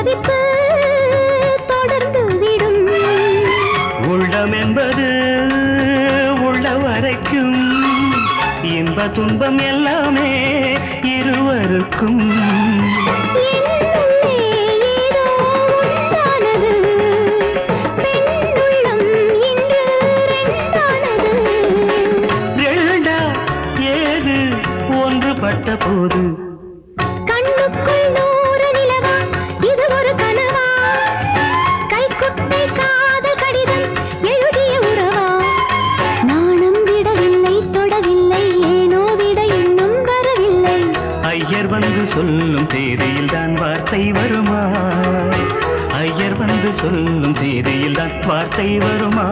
தவிப்பு தொடர்ந்து விடும். உள்ளம் என்பது உள்ள வரைக்கும் இன்ப துன்பம் எல்லாமே இருவருக்கும். என்னுள்ளே ஏதோ ஐயர் வந்து சொல்லும் தேதியில் தான் வார்த்தை வருமா? ஐயர் வந்து சொல்லும் தேதியில் தான் வார்த்தை வருமா?